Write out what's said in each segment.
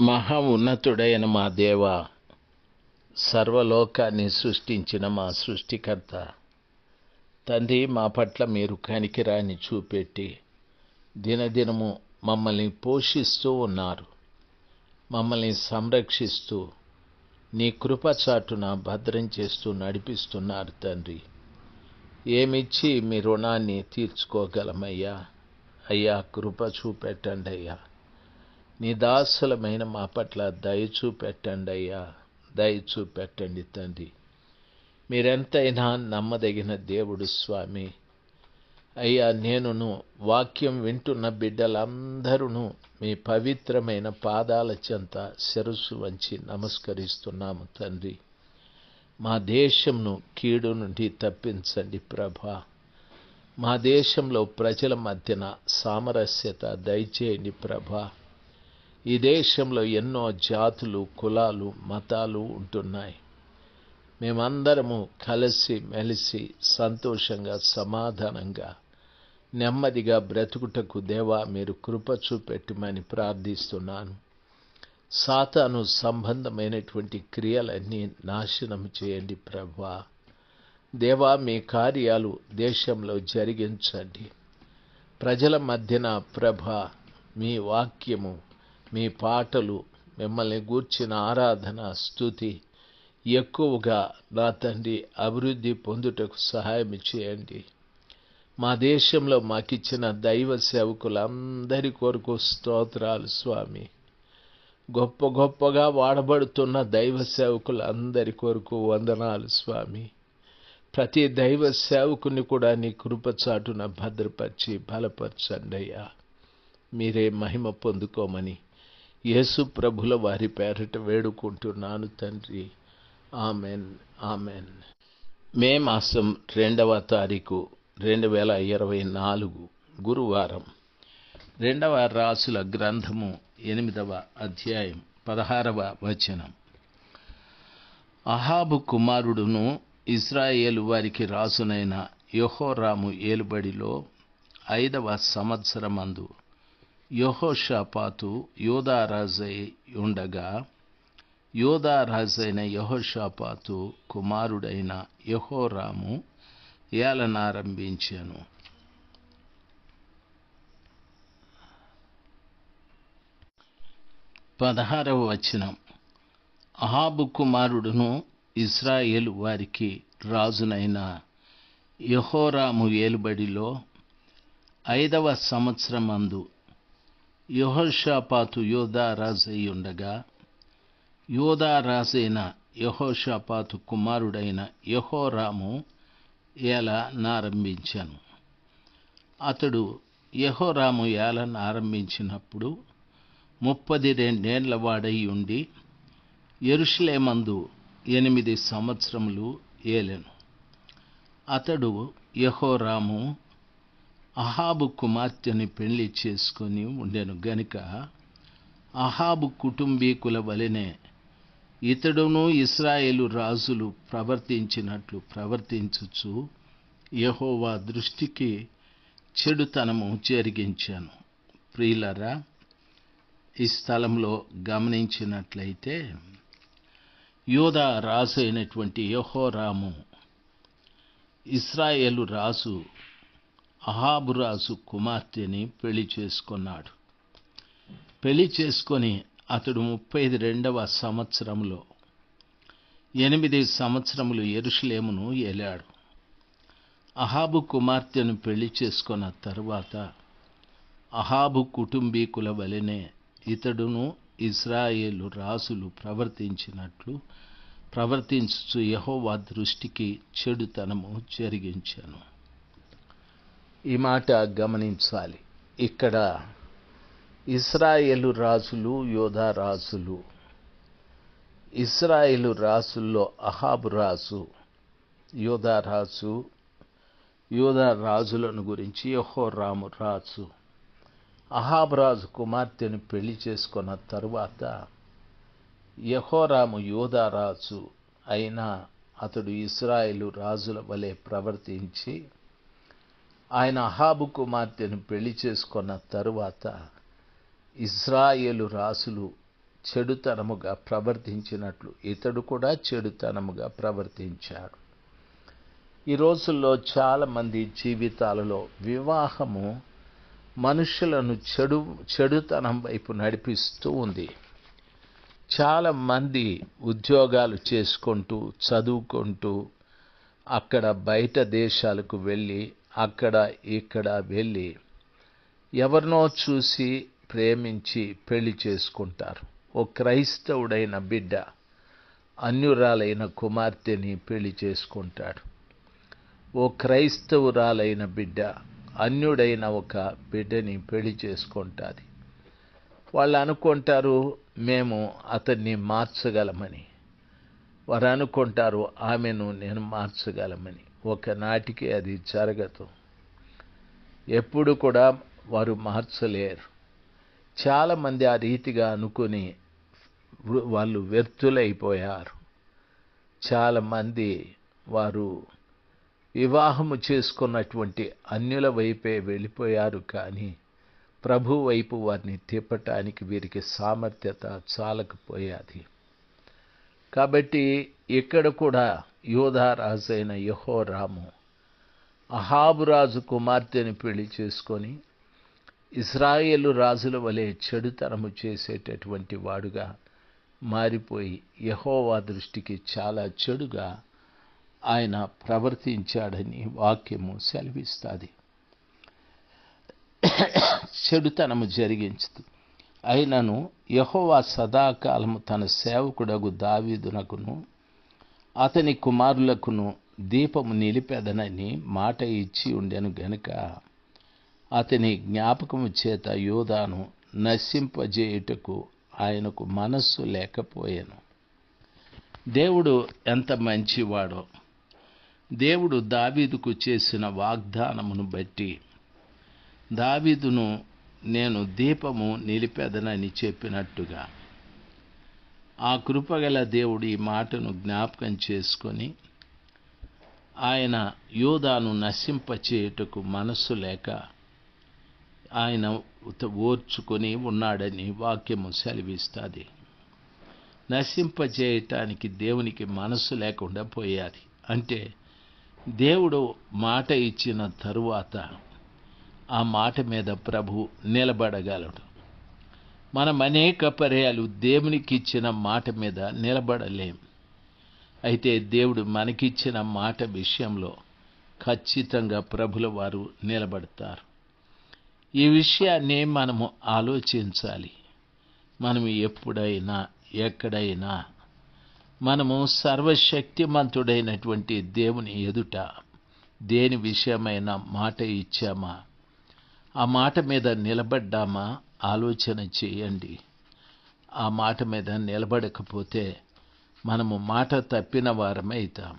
మహా ఉన్నతుడైన మా దేవ సర్వలోకాన్ని సృష్టించిన మా సృష్టికర్త. తండ్రి మా పట్ల మీరు కనికిరాని చూపెట్టి దినదినము మమ్మల్ని పోషిస్తూ ఉన్నారు. మమ్మల్ని సంరక్షిస్తూ నీ కృపచాటున భద్రం చేస్తూ నడిపిస్తున్నారు తండ్రి. ఏమిచ్చి మీ రుణాన్ని తీర్చుకోగలమయ్యా? అయ్యా కృప చూపెట్టండి అయ్యా నీ దాసులమైన మా పట్ల దయ చూపెట్టండి అయ్యా. దయ చూపెట్టండి తండ్రి. మీరెంతైనా నమ్మదగిన దేవుడు స్వామి. అయ్యా నేనును వాక్యం వింటున్న బిడ్డలందరూ మీ పవిత్రమైన పాదాల చెంత శిరస్సు వంచి నమస్కరిస్తున్నాము తండ్రి. మా దేశంను కీడు నుండి తప్పించండి ప్రభా. మా దేశంలో ప్రజల మధ్యన సామరస్యత దయచేయండి ప్రభా. ఈ దేశంలో ఎన్నో జాతులు కులాలు మతాలు ఉంటున్నాయి. మేమందరము కలిసి మెలిసి సంతోషంగా సమాధానంగా నెమ్మదిగా బ్రతుకుటకు దేవా మీరు కృప చూపెట్టమని ప్రార్థిస్తున్నాను. సాతాను సంబంధమైనటువంటి క్రియలన్నీ నాశనం చేయండి ప్రభా. దేవా మీ కార్యాలు దేశంలో జరిగించండి. ప్రజల మధ్యన ప్రభ మీ వాక్యము మీ పాటలు మిమ్మల్ని గూర్చిన ఆరాధన స్థుతి ఎక్కువగా నా తండ్రి అభివృద్ధి పొందుటకు సహాయం చేయండి. మా దేశంలో మాకిచ్చిన దైవ సేవకులందరి కొరకు స్తోత్రాలు స్వామి. గొప్ప గొప్పగా వాడబడుతున్న దైవ సేవకులందరి కొరకు వందనాలు స్వామి. ప్రతి దైవ సేవకుని కూడా నీ కృపచాటున భద్రపరిచి బలపరచండి అయ్యా మీరే మహిమ పొందుకోమని యేసు ప్రభుల వారి పేరిట వేడుకుంటున్నాను తండ్రి. Amen amen. మే మాసం రెండవ తారీఖు రెండు వేల ఇరవై నాలుగు గురువారం. రెండవ రాసుల గ్రంథము ఎనిమిదవ అధ్యాయం పదహారవ వచనం. అహాబు కుమారుడును ఇస్రాయేలు వారికి రాసునైన యహోరాము ఏలుబడిలో ఐదవ సంవత్సరమందు యహోషాపాతు యోధారాజై ఉండగా యోధారాజైన యహోషాపాతు కుమారుడైన యహోరాము ఏలనారంభించాను. పదహారవ వచనం. అహాబు కుమారుడును ఇస్రాయేలు వారికి రాజునైన యహోరాము ఏలుబడిలో ఐదవ సంవత్సరమందు యహోషాపాతు యోధా రాజై ఉండగా యోధా రాజైన యహోషాపాతు కుమారుడైన యహోరాము ఏలనారంభించాను అతడు యహోరాము ఏలను ఆరంభించినప్పుడు ముప్పది రెండేండ్ల వాడై ఉండి ఎరుషులేమందు ఎనిమిది సంవత్సరములు ఏలెను. అతడు యహోరాము అహాబు కుమార్తెని పెళ్ళి చేసుకొని ఉండెను. గనుక అహాబు కుటుంబీకుల వలెనే ఇతడును ఇస్రాయేలు రాజులు ప్రవర్తించినట్లు ప్రవర్తించుచు యహోవా దృష్టికి చెడుతనము జరిగించాను. ప్రియులరా ఈ స్థలంలో గమనించినట్లయితే యోధా రాజు అయినటువంటి యహోరాము ఇస్రాయేలు రాజు అహాబు రాజు కుమార్తెని పెళ్ళి చేసుకున్నాడు. పెళ్ళి చేసుకొని అతడు ముప్పై రెండవ సంవత్సరంలో ఎనిమిది సంవత్సరములు ఎరుషులేమును ఏలాడు. అహాబు కుమార్తెను పెళ్ళి చేసుకున్న తరువాత అహాబు కుటుంబీకుల వలెనే ఇతడును ఇస్రాయేలు రాసులు ప్రవర్తించినట్లు ప్రవర్తించు యహోవా దృష్టికి చెడుతనము జరిగించాను. ఈ మాట గమనించాలి. ఇక్కడ ఇస్రాయేలు రాజులు యోధా రాజులు ఇస్రాయేలు రాజుల్లో అహాబు రాజు యోధా రాజు యోధా రాజులను గురించి యహోరాము రాజు అహాబు రాజు కుమార్తెను పెళ్ళి చేసుకున్న తరువాత యహోరాము యోధా రాజు అయినా అతడు ఇస్రాయేలు రాజుల వలె ప్రవర్తించి ఆయన అహాబు కుమార్తెను పెళ్ళి చేసుకున్న తరువాత ఇస్రాయేలు రాసులు చెడుతనముగా ప్రవర్తించినట్లు ఇతడు కూడా చెడుతనముగా ప్రవర్తించాడు. ఈ రోజుల్లో చాలామంది జీవితాలలో వివాహము మనుషులను చెడు చెడుతనం వైపు నడిపిస్తూ ఉంది. చాలామంది ఉద్యోగాలు చేసుకుంటూ చదువుకుంటూ అక్కడ బయట దేశాలకు వెళ్ళి అక్కడ ఇక్కడ వెళ్ళి ఎవరినో చూసి ప్రేమించి పెళ్ళి చేసుకుంటారు. ఓ క్రైస్తవుడైన బిడ్డ అన్యురాలైన కుమార్తెని పెళ్ళి చేసుకుంటాడు. ఓ క్రైస్తవురాలైన బిడ్డ అన్యుడైన ఒక బిడ్డని పెళ్ళి చేసుకుంటుంది. వాళ్ళు అనుకుంటారు మేము అతన్ని మార్చగలమని. వారు అనుకుంటారు ఆమెను నేను మార్చగలమని. ఒకనాటికి అది జరగదు. ఎప్పుడు కూడా వారు మార్చలేరు. చాలామంది ఆ రీతిగా అనుకుని వాళ్ళు వ్యర్థులైపోయారు. చాలామంది వారు వివాహము చేసుకున్నటువంటి అన్యుల వైపే వెళ్ళిపోయారు కానీ ప్రభు వైపు వారిని తిప్పటానికి వీరికి సామర్థ్యత చాలకపోయాది. కాబట్టి ఇక్కడ కూడా యోధారాజైన యహోరాము అహాబురాజు కుమార్తెని పెళ్ళి చేసుకొని ఇస్రాయేలు రాజుల వలె చెడుతనము చేసేటటువంటి వాడుగా మారిపోయి యహోవా దృష్టికి చాలా చెడుగా ఆయన ప్రవర్తించాడని వాక్యము సెలవిస్తుంది. చెడుతనము జరిగించదు అయినను యహోవా సదాకాలము తన సేవకుడగు దావీదునకును అతని కుమారులకును దీపము నిలిపెదనని మాట ఇచ్చి ఉండెను గనుక అతని జ్ఞాపకము చేత యోధాను నశింపజేయుటకు ఆయనకు మనస్సు లేకపోయాను. దేవుడు ఎంత మంచివాడో దేవుడు దావీదుకు చేసిన వాగ్దానమును బట్టి దావీదును నేను దీపము నిలిపెదనని చెప్పినట్టుగా. ఆ కృపగల దేవుడు ఈ మాటను జ్ఞాపకం చేసుకొని ఆయన యోధాను నశింపచేయుటకు మనస్సు లేక ఆయన ఓర్చుకొని ఉన్నాడని వాక్యము సెలవిస్తుంది. నశింపజేయటానికి దేవునికి మనస్సు లేకుండా పోయాలి అంటే దేవుడు మాట ఇచ్చిన తరువాత ఆ మాట మీద ప్రభు నిలబడగలడు. మనం అనేక పర్యాలు దేవునికి ఇచ్చిన మాట మీద నిలబడలేం. అయితే దేవుడు మనకిచ్చిన మాట విషయంలో ఖచ్చితంగా ప్రభుల వారు నిలబడతారు. ఈ విషయాన్ని మనము ఆలోచించాలి. మనము ఎప్పుడైనా ఎక్కడైనా మనము సర్వశక్తిమంతుడైనటువంటి దేవుని ఎదుట దేని విషయమైన మాట ఇచ్చామా? ఆ మాట మీద నిలబడ్డామా? ఆలోచన చేయండి. ఆ మాట మీద నిలబడకపోతే మనము మాట తప్పిన వారమైతాం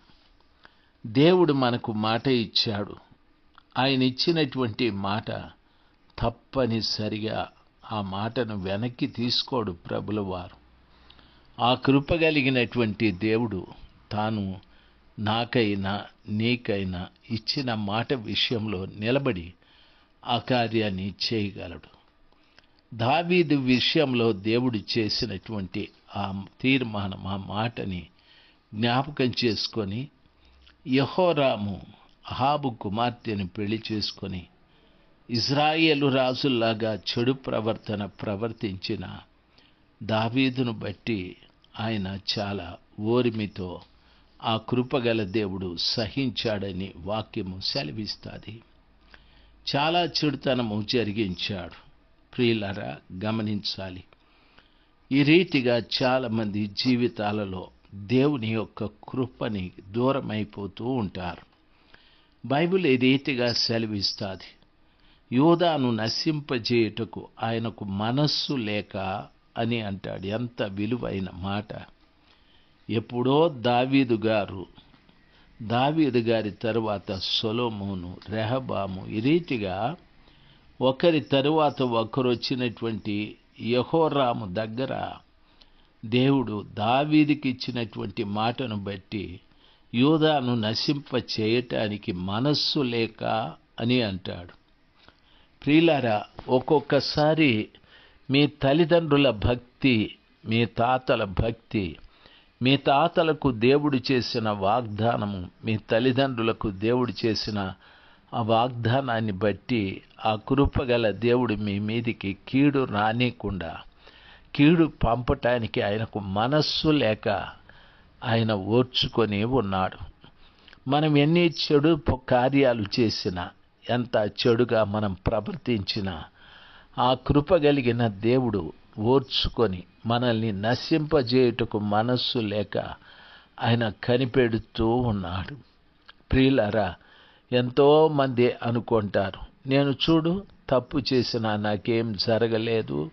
దేవుడు మనకు మాట ఇచ్చాడు. ఆయన ఇచ్చినటువంటి మాట తప్పనిసరిగా ఆ మాటను వెనక్కి తీసుకోడు ప్రభుల వారు. ఆ కృప కలిగినటువంటి దేవుడు తాను నాకైనా నీకైనా ఇచ్చిన మాట విషయంలో నిలబడి ఆ కార్యాన్ని చేయగలడు. దావీదు విషయంలో దేవుడు చేసినటువంటి ఆ తీర్మానం ఆ మాటని జ్ఞాపకం చేసుకొని యహోరాము అహాబు కుమార్తెను పెళ్ళి చేసుకొని ఇజ్రాయేలు రాజుల్లాగా చెడు ప్రవర్తన ప్రవర్తించిన దావీదును బట్టి ఆయన చాలా ఓరిమితో ఆ కృపగల దేవుడు సహించాడని వాక్యము సెలవిస్తుంది. చాలా చెడుతనము జరిగించాడు. ప్రియులరా గమనించాలి. ఈ రీతిగా చాలామంది జీవితాలలో దేవుని యొక్క కృపని దూరమైపోతూ ఉంటారు. బైబిల్ ఈ రీతిగా సెలవిస్తుంది. యోధాను నశింపజేయుటకు ఆయనకు మనస్సు లేక అని అంటాడు. ఎంత విలువైన మాట. ఎప్పుడో దావీదు గారు దావీదు గారి తరువాత సొలోమోను రెహబాము ఈ రీతిగా ఒకరి తరువాత ఒకరు వచ్చినటువంటి యహోరాము దగ్గర దేవుడు దావీదికి ఇచ్చినటువంటి మాటను బట్టి యూదాను నశింప చేయటానికి మనస్సు లేక అని అంటాడు. ప్రియులారా ఒక్కొక్కసారి మీ తల్లిదండ్రుల భక్తి మీ తాతల భక్తి మీ తాతలకు దేవుడు చేసిన వాగ్దానము మీ తల్లిదండ్రులకు దేవుడు చేసిన ఆ వాగ్దానాన్ని బట్టి ఆ కృపగల దేవుడు మీ మీదికి కీడు రానికుండా కీడు పంపటానికి ఆయనకు మనస్సు లేక ఆయన ఓర్చుకొని ఉన్నాడు. మనం ఎన్ని చెడు కార్యాలు చేసినా ఎంత చెడుగా మనం ప్రవర్తించినా ఆ కృప కలిగిన దేవుడు ఓర్చుకొని మనల్ని నశింపజేయుటకు మనస్సు లేక ఆయన కనిపెడుతూ ఉన్నాడు. ప్రియులరా ఎంతోమంది అనుకుంటారు నేను చూడు తప్పు చేసినా నాకేం జరగలేదు.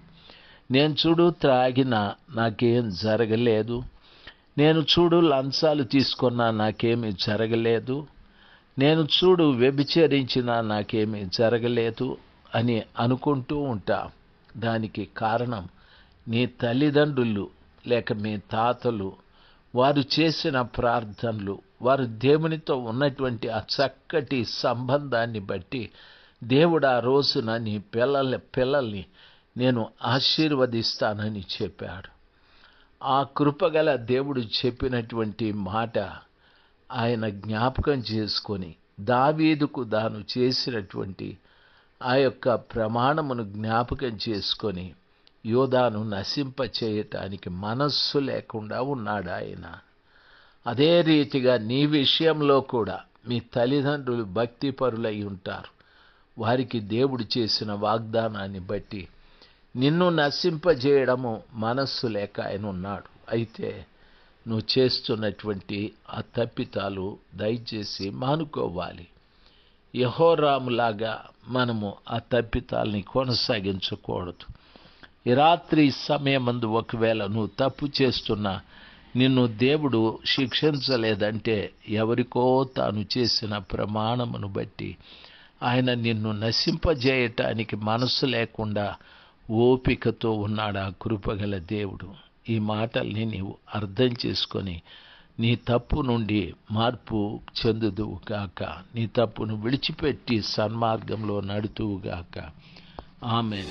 నేను చూడు త్రాగినా నాకేం జరగలేదు. నేను చూడు లంచాలు తీసుకున్నా నాకేమీ జరగలేదు. నేను చూడు వ్యభిచరించినా నాకేమీ జరగలేదు అని అనుకుంటూ ఉంటాను దానికి కారణం నీ తల్లిదండ్రులు లేక మీ తాతలు వారు చేసిన ప్రార్థనలు వారు దేవునితో ఉన్నటువంటి ఆ చక్కటి సంబంధాన్ని బట్టి దేవుడు ఆ రోజున నీ పిల్లల పిల్లల్ని నేను ఆశీర్వదిస్తానని చెప్పాడు. ఆ కృపగల దేవుడు చెప్పినటువంటి మాట ఆయన జ్ఞాపకం చేసుకొని దావీదుకు దాను చేసినటువంటి ఆ యొక్క ప్రమాణమును జ్ఞాపకం చేసుకొని యోధాను నశింప చేయటానికి మనస్సు లేకుండా ఉన్నాడు ఆయన. అదే రీతిగా నీ విషయంలో కూడా మీ తల్లిదండ్రులు భక్తిపరులై ఉంటారు. వారికి దేవుడు చేసిన వాగ్దానాన్ని బట్టి నిన్ను నశింపజేయడము మనస్సు లేక ఆయన ఉన్నాడు. అయితే నువ్వు చేస్తున్నటువంటి ఆ తప్పితాలు దయచేసి మానుకోవాలి. యహోరాములాగా మనము ఆ తప్పితాల్ని కొనసాగించకూడదు. ఈ రాత్రి సమయమందు ఒకవేళ నువ్వు తప్పు చేస్తున్నా నిన్ను దేవుడు శిక్షించలేదంటే ఎవరికో తాను చేసిన ప్రమాణమును బట్టి ఆయన నిన్ను నశింపజేయటానికి మనసు లేకుండా ఓపికతో ఉన్నాడు ఆ కృపగల దేవుడు. ఈ మాటల్ని నీవు అర్థం చేసుకొని నీ తప్పు నుండి మార్పు చెందుదువు గాక. నీ తప్పును విడిచిపెట్టి సన్మార్గంలో నడుతువుగాక ఆమె